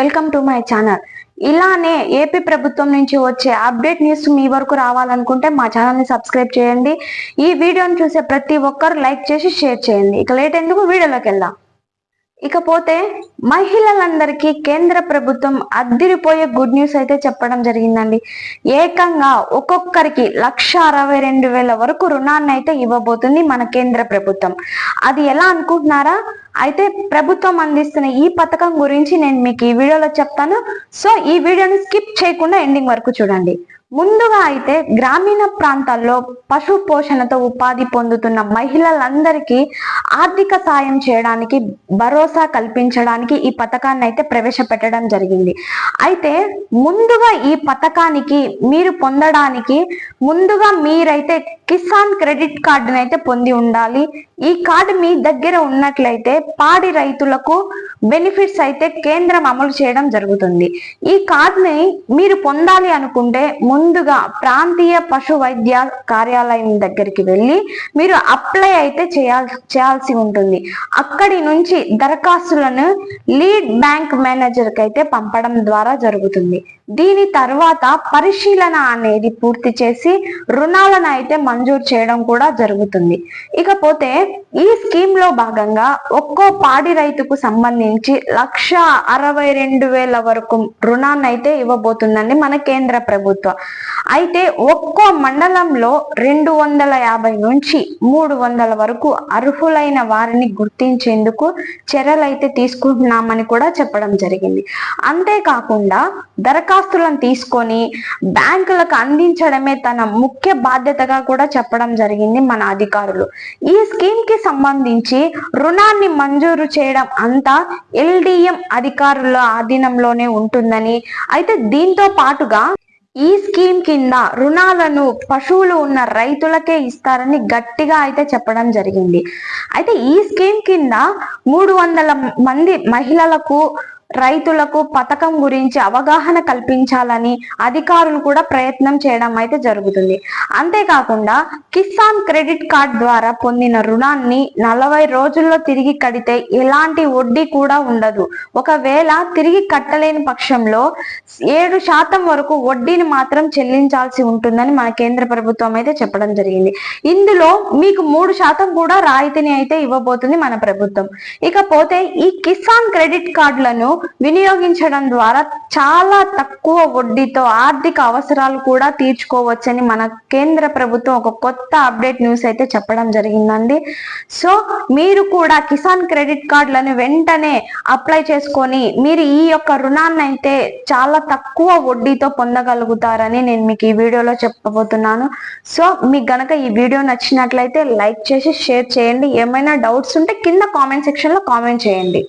Welcome to my channel ఇలానే AP ప్రభుత్వం నుంచి వచ్చే అప్డేట్ న్యూస్ మీ వరకు రావాలనుకుంటే మా ఛానల్ని సబ్స్క్రైబ్ చేయండి. ఈ వీడియోని చూసే ప్రతి ఒక్కరు లైక్ చేసి షేర్ చేయండి. ఇక లేట్ ఎందుకు వీడియోలోకి వెళ్దాం. ఇకపోతే మహిళలందరికీ కేంద్ర ప్రభుత్వం అద్దిరిపోయే గుడ్ న్యూస్ అయితే చెప్పడం జరిగిందండి. ఏకంగా ఒక్కొక్కరికి లక్ష అరవై రెండు వేల వరకు రుణాన్ని అయితే ఇవ్వబోతుంది మన కేంద్ర ప్రభుత్వం. అది ఎలా అనుకుంటున్నారా? అయితే ప్రభుత్వం అందిస్తున్న ఈ పథకం గురించి నేను మీకు ఈ వీడియోలో చెప్తాను. సో ఈ వీడియోని స్కిప్ చేయకుండా ఎండింగ్ వరకు చూడండి. ముందుగా అయితే గ్రామీణ ప్రాంతాల్లో పశు పోషణతో ఉపాధి పొందుతున్న మహిళలందరికీ ఆర్థిక సాయం చేయడానికి భరోసా కల్పించడానికి ఈ పథకాన్ని అయితే ప్రవేశపెట్టడం జరిగింది. అయితే ముందుగా ఈ పథకానికి మీరు పొందడానికి ముందుగా మీరైతే కిసాన్ క్రెడిట్ కార్డును అయితే పొంది ఉండాలి. ఈ కార్డు మీ దగ్గర ఉన్నట్లయితే పాడి రైతులకు బెనిఫిట్స్ అయితే కేంద్రం అమలు చేయడం జరుగుతుంది. ఈ కార్డుని మీరు పొందాలి అనుకుంటే ముందుగా ప్రాంతీయ పశు వైద్య కార్యాలయం దగ్గరికి వెళ్ళి మీరు అప్లై అయితే చేయాల్ చేయాల్సి ఉంటుంది. అక్కడి నుంచి దరఖాస్తులను లీడ్ బ్యాంక్ మేనేజర్కి అయితే పంపడం ద్వారా జరుగుతుంది. దీని తర్వాత పరిశీలన అనేది పూర్తి చేసి రుణాలను అయితే మంజూరు చేయడం కూడా జరుగుతుంది. ఇకపోతే ఈ స్కీమ్లో భాగంగా ఒక్కో పాడి రైతుకు సంబంధించి లక్ష అరవై రెండు వేల వరకు రుణాన్ని అయితే ఇవ్వబోతుందండి మన కేంద్ర ప్రభుత్వం. అయితే ఒక్కో మండలంలో రెండు వందల యాభై నుంచి మూడు వందల వరకు అర్హులైన వారిని గుర్తించేందుకు చర్యలు అయితే తీసుకుంటున్నామని కూడా చెప్పడం జరిగింది. అంతేకాకుండా దరఖాస్తులను తీసుకొని బ్యాంకులకు అందించడమే తన ముఖ్య బాధ్యతగా కూడా చెప్పడం జరిగింది మన అధికారులు. ఈ స్కీమ్కి సంబంధించి రుణాన్ని మంజూరు చేయడం అంతా ఎల్డిఎం అధికారుల ఆధీనంలోనే ఉంటుందని. అయితే దీంతో పాటుగా ఈ స్కీమ్ కింద రుణాలను పశువులు ఉన్న రైతులకే ఇస్తారని గట్టిగా అయితే చెప్పడం జరిగింది. అయితే ఈ స్కీమ్ కింద మూడు వందల మంది మహిళలకు రైతులకు పథకం గురించి అవగాహన కల్పించాలని అధికారులు కూడా ప్రయత్నం చేయడం అయితే జరుగుతుంది. అంతేకాకుండా కిసాన్ క్రెడిట్ కార్డ్ ద్వారా పొందిన రుణాన్ని నలభై రోజుల్లో తిరిగి కడితే ఎలాంటి వడ్డీ కూడా ఉండదు. ఒకవేళ తిరిగి కట్టలేని పక్షంలో ఏడు శాతం వరకు వడ్డీని మాత్రం చెల్లించాల్సి ఉంటుందని మన కేంద్ర ప్రభుత్వం అయితే చెప్పడం జరిగింది. ఇందులో మీకు మూడు శాతం కూడా రాయితీని అయితే ఇవ్వబోతుంది మన ప్రభుత్వం. ఇకపోతే ఈ కిసాన్ క్రెడిట్ కార్డులను వినియోగించడం ద్వారా చాలా తక్కువ వడ్డీతో ఆర్థిక అవసరాలు కూడా తీర్చుకోవచ్చని మన కేంద్ర ప్రభుత్వం ఒక కొత్త అప్డేట్ న్యూస్ అయితే చెప్పడం జరిగిందండి. సో మీరు కూడా కిసాన్ క్రెడిట్ కార్డులను వెంటనే అప్లై చేసుకొని మీరు ఈ యొక్క రుణాన్ని అయితే చాలా తక్కువ వడ్డీతో పొందగలుగుతారని నేను మీకు ఈ వీడియోలో చెప్పబోతున్నాను. సో మీకు గనక ఈ వీడియో నచ్చినట్లయితే లైక్ చేసి షేర్ చేయండి. ఏమైనా డౌట్స్ ఉంటే కింద కామెంట్ సెక్షన్లో కామెంట్ చేయండి.